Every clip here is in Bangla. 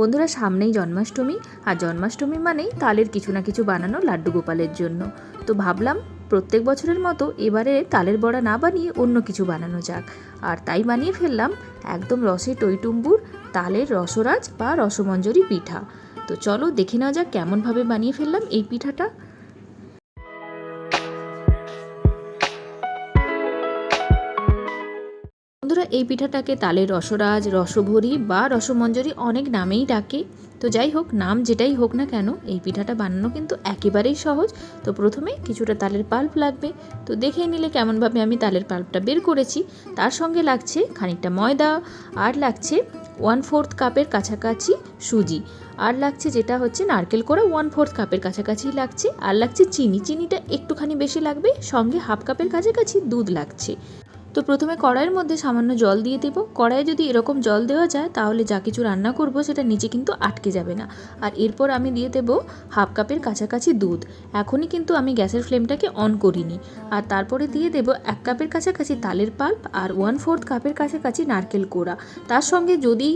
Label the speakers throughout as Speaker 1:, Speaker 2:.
Speaker 1: বন্ধুরা সামনেই জন্মাষ্টমী, আর জন্মাষ্টমী মানেই তালের কিছু না কিছু বানানো লাড্ডু গোপালের জন্য। তো ভাবলাম প্রত্যেক বছরের মতো এবারে তালের বড়া না বানিয়ে অন্য কিছু বানানো যাক। আর তাই বানিয়ে ফেললাম একদম রসে টইটুম্বুর তালের রসরাজ বা রসমঞ্জরি পিঠা। তো চলো দেখে নেওয়া যাক কেমনভাবে বানিয়ে ফেললাম এই পিঠাটা। এই পিঠাটাকে তালের রসরাজ, রসভরি বা রসমঞ্জরি অনেক নামেই ডাকে। তো যাই হোক, নাম যেটাই হোক না কেন, এই পিঠাটা বানানো কিন্তু একেবারেই সহজ। তো প্রথমে কিছুটা তালের পাল্প লাগবে। তো দেখে নিলে কেমনভাবে আমি তালের পাল্পটা বের করেছি। তার সঙ্গে লাগছে খানিকটা ময়দা, আর লাগছে ওয়ান ফোর্থ কাপের কাছাকাছি সুজি। আর লাগছে যেটা হচ্ছে নারকেল করা ওয়ান ফোর্থ কাপের কাছাকাছি লাগছে। আর লাগছে চিনি, চিনিটা একটুখানি বেশি লাগবে, সঙ্গে হাফ কাপের কাছাকাছি দুধ লাগছে। তো প্রথমে কড়াইয়ের মধ্যে সামান্য জল দিয়ে দেব। কড়াইয়ে যদি এরকম জল দেওয়া যায়, তাহলে যা কিছু রান্না করব সেটা নিচে কিন্তু আটকে যাবে না। আর এরপর আমি দিয়ে দেব হাফ কাপের কাছাকাছি দুধ। এখনই কিন্তু আমি গ্যাসের ফ্লেমটাকে অন করিনি। আর তারপরে দিয়ে দেব এক কাপের কাছাকাছি তালের পাল্প আর ওয়ান ফোর্থ কাপের কাছাকাছি নারকেল কোড়া। তার সঙ্গে যদি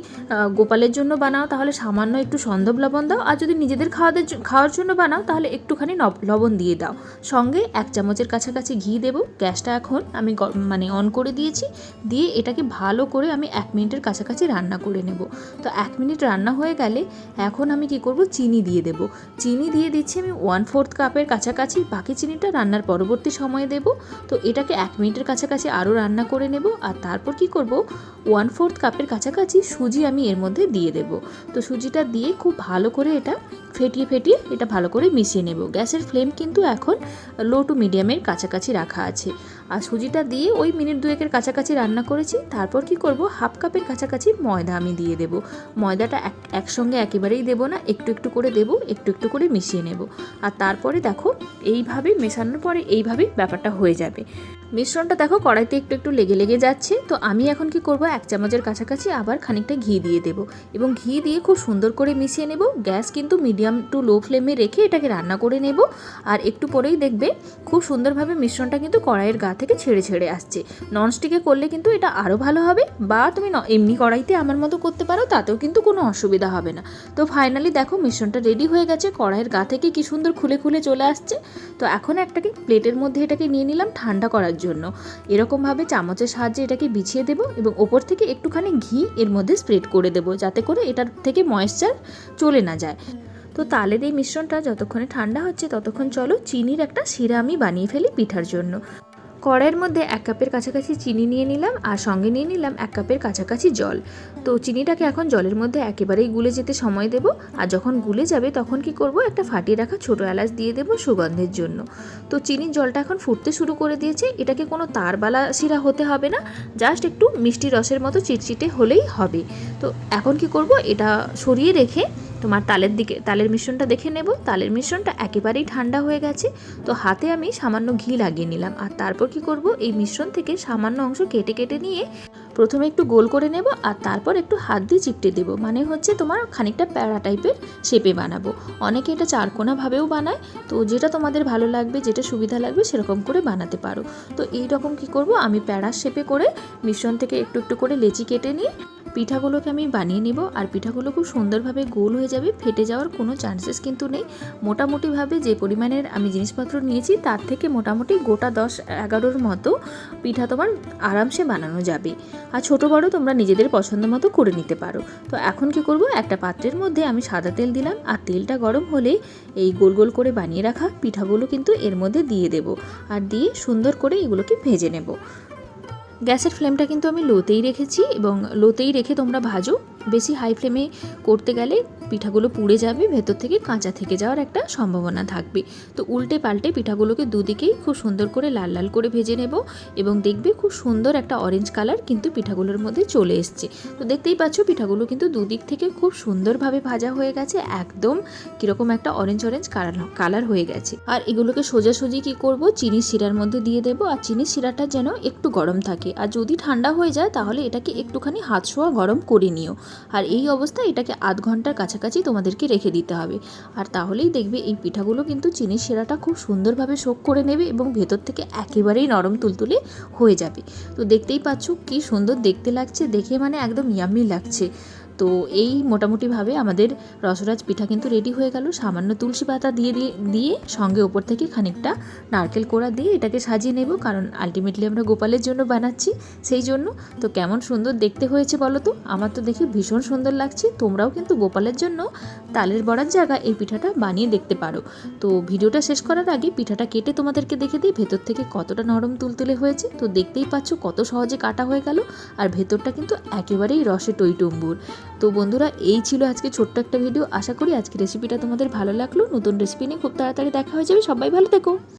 Speaker 1: গোপালের জন্য বানাও, তাহলে সামান্য একটু সন্ধব লবণ দাও। আর যদি নিজেদের খাওয়াদের খাওয়ার জন্য বানাও, তাহলে একটুখানি লবণ দিয়ে দাও। সঙ্গে এক চামচের কাছাকাছি ঘি দেবো। গ্যাসটা এখন আমি মানে অন করে দিয়েছি, দিয়ে এটাকে ভালো করে আমি এক মিনিটের কাছাকাছি রান্না করে নেব। তো এক মিনিট রান্না হয়ে গেলে এখন আমি কি করব? চিনি দিয়ে দেব। চিনি দিয়ে দিচ্ছি আমি ওয়ান ফোর্থ কাপের কাছাকাছি। বাকি চিনিটা রান্নার পরবর্তী সময়ে দেব। তো এটাকে এক মিনিটের কাছাকাছি আরও রান্না করে নেব। আর তারপর কি করব? ওয়ান ফোর্থ কাপের কাছাকাছি সুজি আমি এর মধ্যে দিয়ে দেব। তো সুজিটা দিয়ে খুব ভালো করে এটা ফেটিয়ে ফেটিয়ে এটা ভালো করে মিশিয়ে নেব। গ্যাসের ফ্লেম কিন্তু এখন লো টু মিডিয়ামের কাছাকাছি রাখা আছে। আর সুজিটা দিয়ে ওই মিনিট দুয়েকের কাছাকাছি রান্না করেছি। তারপর কি করব? হাফ কাপের কাছাকাছি ময়দা আমি দিয়ে দেব। ময়দাটা এক, একসঙ্গে একেবারেই দেব না, একটু একটু করে দেব, একটু একটু করে মিশিয়ে নেব। আর তারপরে দেখো, এইভাবে মেশানোর পরে এইভাবেই ব্যাপারটা হয়ে যাবে। মিশ্রণটা দেখো, কড়াইতে একটু একটু লেগে লেগে যাচ্ছে। তো আমি এখন কি করব? এক চামচের কাছাকাছি আবার খানিকটা ঘি দিয়ে দেব। এবং ঘি দিয়ে খুব সুন্দর করে মিশিয়ে নেব। গ্যাস কিন্তু মিডিয়াম টু লো ফ্লেমে রেখে এটাকে রান্না করে নেব। আর একটু পরেই দেখবে, খুব সুন্দরভাবে মিশ্রণটা কিন্তু কড়াইয়ের গা ছেড়ে ছেড়ে আসছে। ননস্টিকে করলে কিন্তু এটা আরও ভালো হবে বা তুমি এমনি কড়াইতে আমার মতো করতে পারো, তাতেও কিন্তু কোনো অসুবিধা হবে না। তো ফাইনালি দেখো মিশ্রণটা রেডি হয়ে গেছে, কড়াইয়ের গা থেকে কি সুন্দর খুলে খুলে চলে আসছে। তো এখন একটাকে প্লেটের মধ্যে এটাকে নিয়ে নিলাম ঠান্ডা করার জন্য। এরকমভাবে চামচের সাহায্যে এটাকে বিছিয়ে দেবো এবং ওপর থেকে একটুখানি ঘি এর মধ্যে স্প্রেড করে দেবো, যাতে করে এটার থেকে ময়েশ্চার চলে না যায়। তো তালের এই মিশ্রণটা যতক্ষণে ঠান্ডা হচ্ছে ততক্ষণ চলো চিনির একটা শিরা আমি বানিয়ে ফেলি পিঠার জন্য। কড়াইয়ের মধ্যে এক কাপের কাছাকাছি চিনি নিয়ে নিলাম আর সঙ্গে নিয়ে নিলাম এক কাপের কাছাকাছি জল। তো চিনিটাকে এখন জলের মধ্যে একেবারেই গুলে যেতে সময় দেব আর যখন গুলে যাবে তখন কি করব? একটা ফাটিয়ে রাখা ছোটো এলাচ দিয়ে দেবো সুগন্ধের জন্য। তো চিনির জলটা এখন ফুটতে শুরু করে দিয়েছে। এটাকে কোনো তারবালা শিরা হতে হবে না, জাস্ট একটু মিষ্টি রসের মতো চিটচিটে হলেই হবে। তো এখন কি করব? এটা সরিয়ে রেখে তোমার তালের দিকে তালের মিশ্রণটা দেখে নেব। তালের মিশ্রণটা একেবারেই ঠান্ডা হয়ে গেছে। তো হাতে আমি সামান্য ঘি লাগিয়ে নিলাম। আর তারপর কি করব? এই মিশ্রণ থেকে সামান্য অংশ কেটে কেটে নিয়ে প্রথমে একটু গোল করে নেব আর তারপর একটু হাত দিয়ে চিপটে দেবো। মানে হচ্ছে তোমার খানিকটা প্যাড়া টাইপের শেপে বানাবো। অনেকে এটা চারকোনাভাবেও বানায়। তো যেটা তোমাদের ভালো লাগবে, যেটা সুবিধা লাগবে সেরকম করে বানাতে পারো। তো এই রকম কী করব? আমি প্যাড়ার শেপে করে মিশ্রণ থেকে একটু একটু করে লেচি কেটে নিয়ে পিঠাগুলোকে আমি বানিয়ে নিব আর পিঠাগুলো খুব সুন্দরভাবে গোল হয়ে যাবে, ফেটে যাওয়ার কোনো চান্সেস কিন্তু নেই। মোটামুটিভাবে যে পরিমাণের আমি জিনিসপত্র নিয়েছি তার থেকে মোটামুটি গোটা দশ এগারোর মতো পিঠা তোমার আরামসে বানানো যাবে। আর ছোটো বড় তোমরা নিজেদের পছন্দ মতো করে নিতে পারো। তো এখন কি করব? একটা পাত্রের মধ্যে আমি সাদা তেল দিলাম আর তেলটা গরম হলে এই গোল গোল করে বানিয়ে রাখা পিঠাগুলো কিন্তু এর মধ্যে দিয়ে দেব। আর দিয়ে সুন্দর করে এগুলোকে ভেজে নেব। গ্যাসের ফ্লেমটা কিন্তু আমি লোতেই রেখেছি এবং লোতেই রেখে তোমরা ভাজো। বেশি হাই ফ্লেমে করতে গেলে পিঠাগুলো পুড়ে যাবে, ভেতর থেকে কাঁচা থেকে যাওয়ার একটা সম্ভাবনা থাকবে। তো উল্টে পাল্টে পিঠাগুলোকে দুদিকেই খুব সুন্দর করে লাল লাল করে ভেজে নেব এবং দেখবে খুব সুন্দর একটা অরেঞ্জ কালার কিন্তু পিঠাগুলোর মধ্যে চলে এসছে। তো দেখতেই পাচ্ছ, পিঠাগুলো কিন্তু দুদিক থেকে খুব সুন্দরভাবে ভাজা হয়ে গেছে, একদম কীরকম একটা অরেঞ্জ অরেঞ্জ কালার কালার হয়ে গেছে। আর এগুলোকে সোজাসুজি কি করব? চিনি শিরার মধ্যে দিয়ে দেবো আর চিনি শিরাটা যেন একটু গরম থাকে। আর যদি ঠান্ডা হয়ে যায় তাহলে এটাকে একটুখানি হাত ছোঁয়া গরম করে নিও। আর এই অবস্থায় এটাকে আধ ঘণ্টার কাছাকাছি তোমাদেরকে রেখে দিতে হবে। আর তাহলেই দেখবে এই পিঠাগুলো কিন্তু চিনির সেরাটা খুব সুন্দরভাবে শোক করে নেবে এবং ভেতর থেকে একেবারেই নরম তুলতুলে হয়ে যাবে। তো দেখতেই পাচ্ছ কি সুন্দর দেখতে লাগছে, দেখে মানে একদম ইয়াম্মি লাগছে। তো এই মোটামুটিভাবে আমাদের রসরাজ পিঠা কিন্তু রেডি হয়ে গেল। সামান্য তুলসী পাতা দিয়ে দিয়ে সঙ্গে ওপর থেকে খানিকটা নারকেল কোড়া দিয়ে এটাকে সাজিয়ে নেব, কারণ আলটিমেটলি আমরা গোপালের জন্য বানাচ্ছি সেই জন্য। তো কেমন সুন্দর দেখতে হয়েছে বলো তো? আমার তো দেখে ভীষণ সুন্দর লাগছে। তোমরাও কিন্তু গোপালের জন্য তালের বড়ার জায়গা এই পিঠাটা বানিয়ে দেখতে পারো। তো ভিডিওটা শেষ করার আগে পিঠাটা কেটে তোমাদেরকে দেখে দিই, ভেতর থেকে কতটা নরম তুলতুলে হয়েছে। তো দেখতেই পাচ্ছ কত সহজে কাটা হয়ে গেল, আর ভেতরটা কিন্তু একেবারেই রসে টইটুম্বুর। তো বন্ধুরা, এই ছিল আজকে ছোট্ট একটা ভিডিও আশা করি আজকে রেসিপিটা তোমাদের ভালো লাগল। নতুন রেসিপি নিয়ে খুব তাড়াতাড়ি দেখা হয়ে যাবে। সবাই ভালো থেকো।